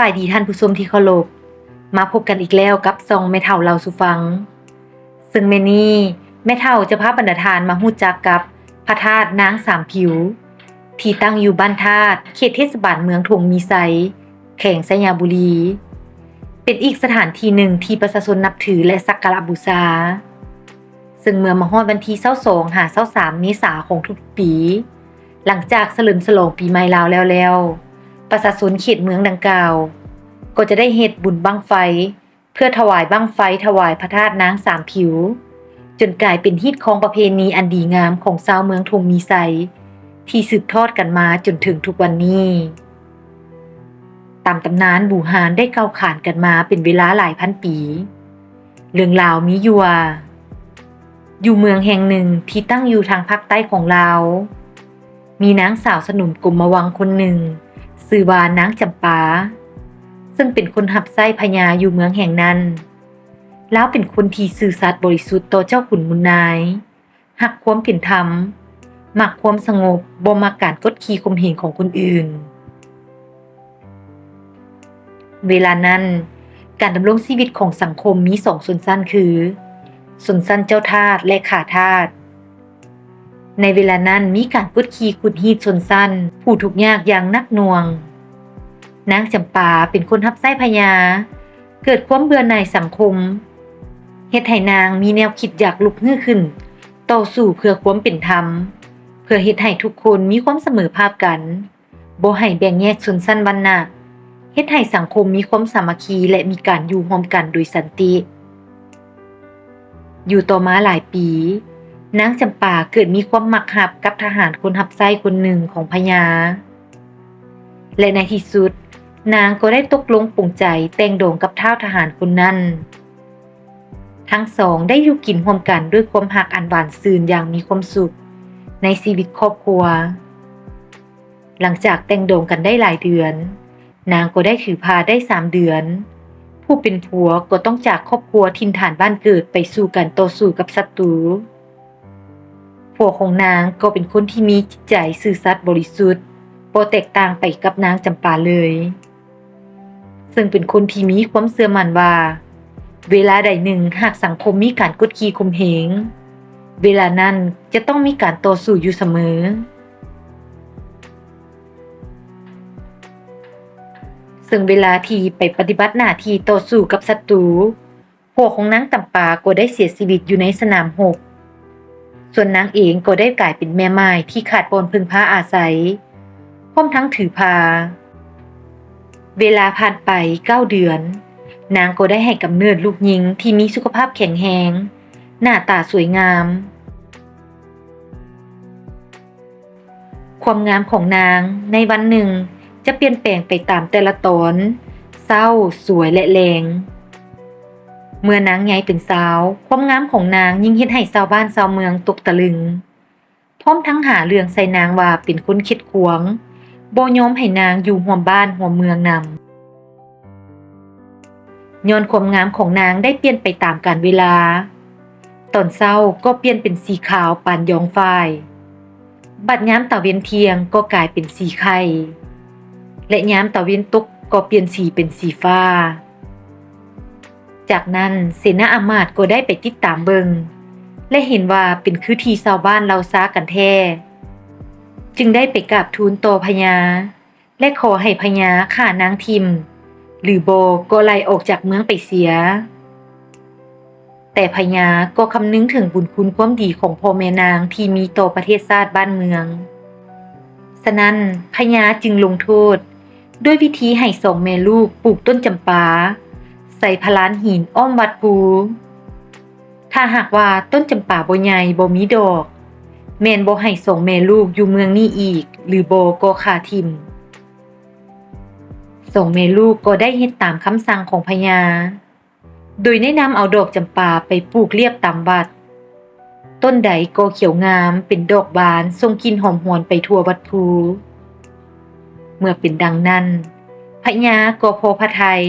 บายดีท่านผู้ชมที่เคารพมาพบกันอีกแล้วกับซองแม่เฒ่าเราสุฟัง ซึ่งแม่นี้แม่เฒ่าจะพาบรรดาทานมาฮู้จักกับพระธาตุนางสามผิว ที่ตั้งอยู่บ้านธาตุเขตเทศบาลเมืองทงมีไซแขวงสยาบุรี เป็นอีกสถานที่หนึ่งที่ประชาชนนับถือและสักการะบูชาซึ่งเมื่อมาฮอดวันที่22หา23เมษาของทุกปี หลังจากเฉลิมฉลองปีใหม่ลาวแล้วแล้ว ประชาชนเขตเมืองดังกล่าว ก็จะได้เฮ็ดบุญบั้งไฟ เพื่อถวายบั้งไฟถวายพระธาตุนางสามผิว จนกลายเป็นฮิตของประเพณีอันดีงามของชาวเมืองทงมีไซที่สืบทอดกันมาจนถึงทุกวันนี้ตามตำนานบูหานได้เก่าขานกันมาเป็นเวลาหลายพันปี เรื่องราวมียู่ว่าอยู่เมืองแห่งหนึ่งที่ตั้งอยู่ทางภาคใต้ของลาว มีนางสาวสนุมกลมวังคนหนึ่ง ชื่อวานางจำปา ซึ่งเป็นคนหับไส้พญาอยู่เมืองแห่งนั้น แล้วเป็นคนที่ซื่อสัตย์บริสุทธิ์ต่อเจ้าขุนมุนนาย หักความเป็นธรรมมักความสงบบ่มักการกดขี่ข่มเหงของคนอื่น เวลานั้นการดำรงชีวิตของสังคมมีสองส่วนสั้นคือ ส่วนสั้นเจ้าทาสและขาทาส ในเวลานั้นมีการกดขี่กุดฮีดชนสั้น ผู้ทุกยากอย่างนักหน่วง นางจำปาเป็นคนทับไส้พญา เกิดความเบื่อหน่ายสังคมเฮ็ดให้นางมีแนวคิดอยากลุกฮือขึ้น ต่อสู้เพื่อความเป็นธรรม เพื่อเฮ็ดให้ทุกคนมีความเสมอภาคกันบ่ให้แบ่งแยกชนชั้นวรรณะเฮ็ดให้สังคมมีความสามัคคีและมีการอยู่ร่วมกันโดยสันติ อยู่ต่อมาหลายปี นางจำปาเกิดมีความหมักหับกับทหารคนหับไส้คนหนึ่งของพญา และในที่สุด นางก็ได้ตกลงปลงใจแต่งโด่งกับเท้าทหารคนนั้น ทั้งสองได้อยู่กินร่วมกันด้วยความหักอันหวานซื่นอย่างมีความสุข ในชีวิตครอบครัว หลังจากแต่งโด่งกันได้หลายเดือน นางก็ได้ถือพาได้สามเดือนผู้เป็นผัวก็ต้องจากครอบครัวทินฐานบ้านเกิดไปสู่การต่อสู้กับศัตรู ผัวของนางก็เป็นคนที่มีจิตใจซื่อสัตย์บริสุทธิ์บ่แตกต่างไปกับนางจำปาเลย ซึ่งเป็นคนที่มีความเสื่อมั่นว่า เวลาใดหนึ่งหากสังคมมีการกดขี่ข่มเหง เวลานั้นจะต้องมีการต่อสู้อยู่เสมอ ซึ่งเวลาที่ไปปฏิบัติหน้าที่ต่อสู้กับศัตรูพวกของนางตำปาก็ได้เสียชีวิตอยู่ในสนามรบ ส่วนนางเองก็ได้กลายเป็นแม่ไม้ที่ขาดบนพึ่งพาอาศัยพร้อมทั้งถือพา เวลาผ่านไปเก้าเดือน นางก็ได้ให้กำเนิดลูกหญิงที่มีสุขภาพแข็งแรงหน้าตาสวยงาม ความงามของนางในวันหนึ่งจะเปลี่ยนแปลงไปตามแต่ละตอน เศร้า สวยและแรง เมื่อนางใหญ่เป็นสาว ความงามของนางยิ่งเฮ็ดให้ชาวบ้านชาวเมืองตกตะลึง พร้อมทั้งหาเรื่องใส่นางว่าเป็นคนคิดขวงบ่ยอมให้นางอยู่ห่วมบ้านห่วมเมืองนำย้อนความงามของนางได้เปลี่ยนไปตามกาลเวลา ตอนเศร้าก็เปลี่ยนเป็นสีขาวปานยองฝ้าย บัดย้ำตะเวนเทียงก็กลายเป็นสีไข่ และย้ำตะเวนตกก็เปลี่ยนสีเป็นสีฟ้า จากนั้นเสนาอามาตย์ก็ได้ไปติดตามเบิง และเห็นว่าเป็นคือทีชาวบ้านเราซากันแท้ จึงได้ไปกราบทูลต่อพญา และขอให้พญาฆ่านางทิม หรือโบก็ไล่ออกจากเมืองไปเสีย แต่พญาก็คำนึงถึงบุญคุณความดีของพ่อแม่นางที่มีต่อประเทศชาติบ้านเมือง ฉะนั้นพญาจึงลงโทษ ด้วยวิธีให้สองแม่ลูกปลูกต้นจำปา ใส่พลานหินอ้อมวัดปูถ้าหากว่าต้นจำปาบ่ใหญ่บ่มีดอก แมนบ่ให้สองแม่ลูกอยู่เมืองนี้อีก หรือบ่ก็ขาทิมสองแม่ลูกก็ได้เฮ็ดตามคำสั่งของพญาโดยแนะนำเอาดอกจำปาไปปลูกเรียบตามวัด ต้นใดก็เขียวงามเป็นดอกบานทรงกินหอมหวนไปทั่ววัดภู เมื่อเป็นดังนั้นพญาก็พอพระทัย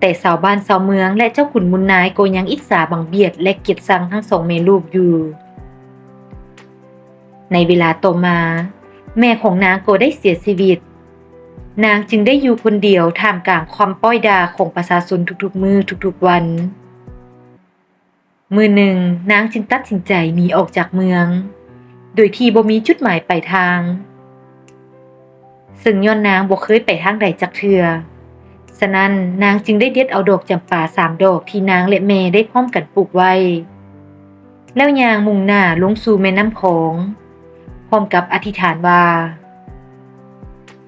แต่ชาวบ้านชาวเมืองและเจ้าขุนมุนนายก็ยังอิจฉาบังเบียดและเกียดชังทั้งสองแม่ลูกอยู่ ในเวลาต่อมา แม่ของนางก็ได้เสียชีวิต นางจึงได้อยู่คนเดียวท่ามกลางความป้อยดาของประชาชนทุกๆมือทุกๆวัน มือหนึ่งนางจึงตัดสินใจหนีออกจากเมือง โดยที่บ่มีจุดหมายปลายทาง ซึ่งย้อนนางบ่เคยไปทางใดจักเทือ ฉะนั้นนางจึงได้เด็ดเอาดอกจำปาสามดอกที่นางและแม่ได้พร้อมกันปลูกไว้ แล้วยางมุ่งหน้าลงสู่แม่น้ำโขงพร้อมกับอธิษฐานว่า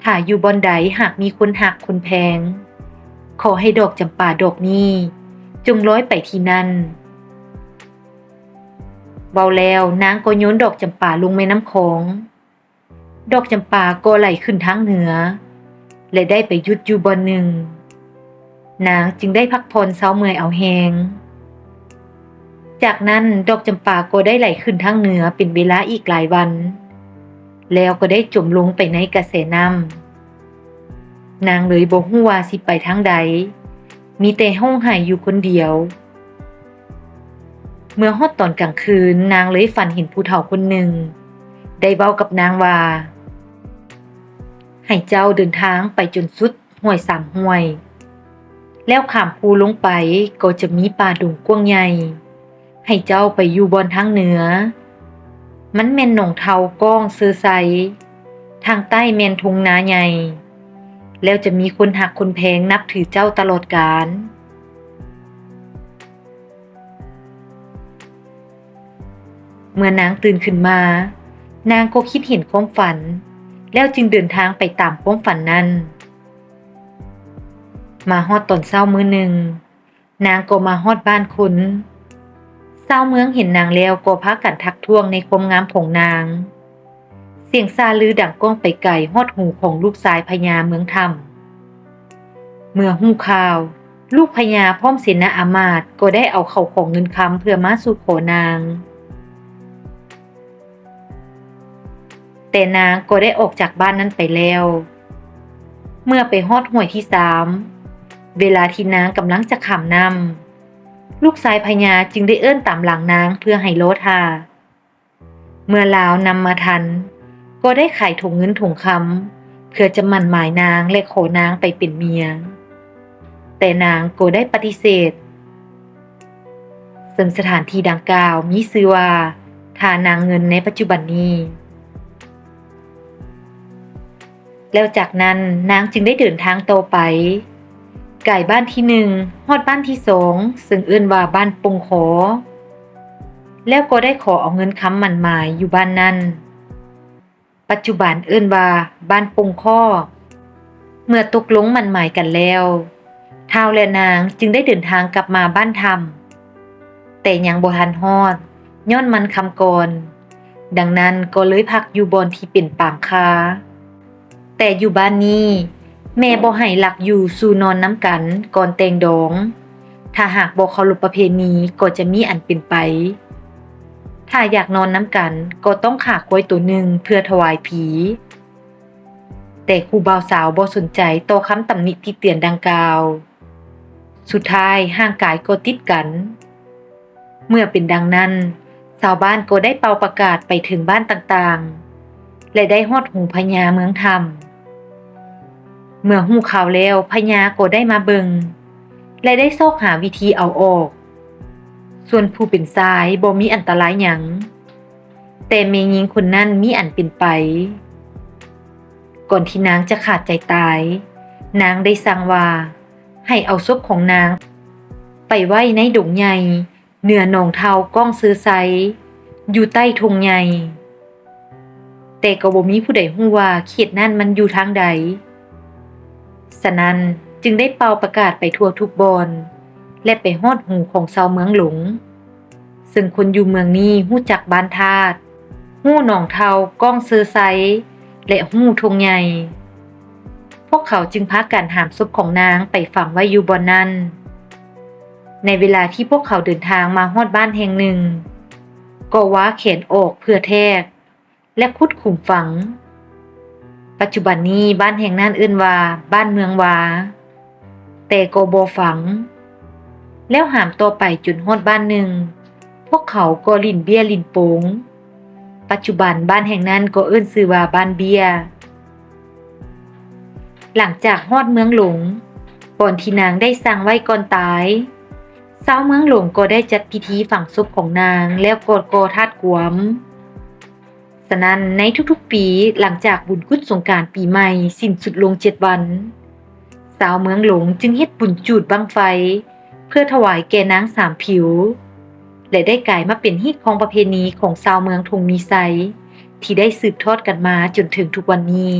ถ้าอยู่บอนใดหากมีคนหักคนแพง ขอให้ดอกจำปาดอกนี้ จงร้อยไปที่นั่นเบาแล้วนางก็โยนดอกจำปาลงแม่น้ำโขงดอกจำปาก็ไหลขึ้นทางเหนือ และได้ไปหยุดอยู่บนหนึ่ง นางจึงได้พักผ่อนเช้าเมื่อยเอาแหงจากนั้นดอกจำปาก็ได้ไหลขึ้นทางเหนือเป็นเวลาอีกหลายวัน แล้วก็ได้จมลงไปในกระแสน้ำนางเลยบ่ฮู้ว่าสิไปทางใด มีแต่ห้องไห้อยู่คนเดียว เมื่อฮอดตอนกลางคืนนางเลยฝันเห็นผู้เฒ่าคนหนึ่ง ได้เว้ากับนางว่า ให้เจ้าเดินทางไปจนสุดห้วยสามห้วย แล้วข้ามภูลงไปก็จะมีป่าดุงกว้างใหญ่ ให้เจ้าไปอยู่บนทางเหนือ มันแม่นหนองเทาก้องเซอไซทางใต้แม่นทงนาใหญ่ แล้วจะมีคนหักคนแพงนับถือเจ้าตลอดกาลเมื่อนางตื่นขึ้นมา นางก็คิดเห็นความฝัน แล้วจึงเดินทางไปตามความฝันนั้น มาฮอดตอนเช้ามือหนึ่ง นางก็มาฮอดบ้านคนเศร้าเมืองเห็นนางแล้วก็พากันทักท้วงในความงามของนาง เสียงซาลือดังก้องไปไกลฮอดหูของลูกชายพญาเมืองธรรม เมื่อหูข่าว ลูกพญาพร้อมเสนาอามาตย์ก็ได้เอาเข้าของเงินคำเพื่อมาสู่ขอนาง แต่นางก็ได้ออกจากบ้านนั้นไปแล้ว เมื่อไปฮอดห่วยที่สาม เวลาที่นางกำลังจะขำนำลูกชายพญาจึงได้เอื้อนตามหลังนางเพื่อให้โลทา เมื่อลาวนำมาทัน ก็ได้ขายถุงเงินถุงคำเพื่อจะมั่นหมายนางและขอนางไปเป็นเมีย แต่นางก็ได้ปฏิเสธ ซึ่งสถานที่ดังกล่าวมีชื่อว่าทานางเงินในปัจจุบันนี้แล้วจากนั้นนางจึงได้เดินทางโตไป ไก่บ้านที่หนึ่งฮอดบ้านที่สองซึ่งเอื้นว่าบ้านปงขอ แล้วก็ได้ขอเอาเงินค้ำมันหมายอยู่บ้านนั้น ปัจจุบันเอื้นว่าบ้านปงข้อ เมื่อตกลงมันหมายกันแล้วท้าวและนางจึงได้เดินทางกลับมาบ้านธรรมแต่ยังบ่ทันฮอด ย้อนมันคำก่อนดังนั้นก็เลยพักอยู่บอนที่เป็นปางคาแต่อยู่บ้านนี้ แม่บ่ให้หลักอยู่สู่นอนน้ำกันก่อนแต่งดอง ถ้าหากบ่เคารพประเพณีก็จะมีอันเป็นไป ถ้าอยากนอนน้ำกันก็ต้องขาควายตัวหนึ่งเพื่อถวายผี แต่ครูบ่าวสาวบ่สนใจต่อคำตำหนิที่เตือนดังกล่าว สุดท้ายห่างกายก็ติดกัน เมื่อเป็นดังนั้น ชาวบ้านก็ได้เป่าประกาศไปถึงบ้านต่างๆ และได้ฮอดหูพญาเมืองธรรม เมื่อหูข่าวแล้วพญาก็ได้มาเบิง และได้ซอกหาวิธีเอาออก ส่วนผู้เป็นซ้ายบ่มีอันตรายหยัง แต่เมยิงคนนั้นมีอันเป็นไป ก่อนที่นางจะขาดใจตาย นางได้สั่งว่า ให้เอาศพของนาง ไปไว้ในดงใหญ่เหนือหนองเทาก้องซื้อไซอยู่ใต้ธงใหญ่แต่ก็บ่มีผู้ใดฮู้ว่าเขตนั้นมันอยู่ทางใด สนั้นจึงได้เป่าประกาศไปทั่วทุกบอนและไปฮอดหูของชาวเมืองหลง ซึ่งคนอยู่เมืองนี้ฮู้จักบ้านทาดฮู้หนองเทาก้องเซอไซและฮู้ธงใหญ่พวกเขาจึงพากันหามศพของนางไปฝังไว้อยู่บอนนั้น ในเวลาที่พวกเขาเดินทางมาฮอดบ้านแห่งหนึ่ง ก็ว้าเขนออกเพื่อแทก และคุดขุมฝัง ปัจจุบันนี้บ้านแห่งนั้นเอื้นว่าบ้านเมืองวาแต่ก็บ่ฝัง แล้วหามต่อไปจนฮอดบ้านหนึ่ง พวกเขาก็ลินเบียลินโปง ปัจจุบันบ้านแห่งนั้นก็เอื้นชื่อว่าบ้านเบียหลังจากฮอดเมืองหลงก่อนที่นางได้สั่งไว้ก่อนตายสาวเมืองหลงก็ได้จัดพิธีฝังศพของนางแล้วกอดกอทาดกวม ฉะนั้นในทุกๆปีหลังจากบุญกุศสงการปีใหม่สิ้นสุดลงเจ็ดวัน สาวเมืองหลงจึงเฮ็ดบุญจูดบังไฟ เพื่อถวายแก่นางสามผิว และได้กลายมาเป็นฮิตของประเพณีของชาวเมืองทงมีไซที่ได้สืบทอดกันมาจนถึงทุกวันนี้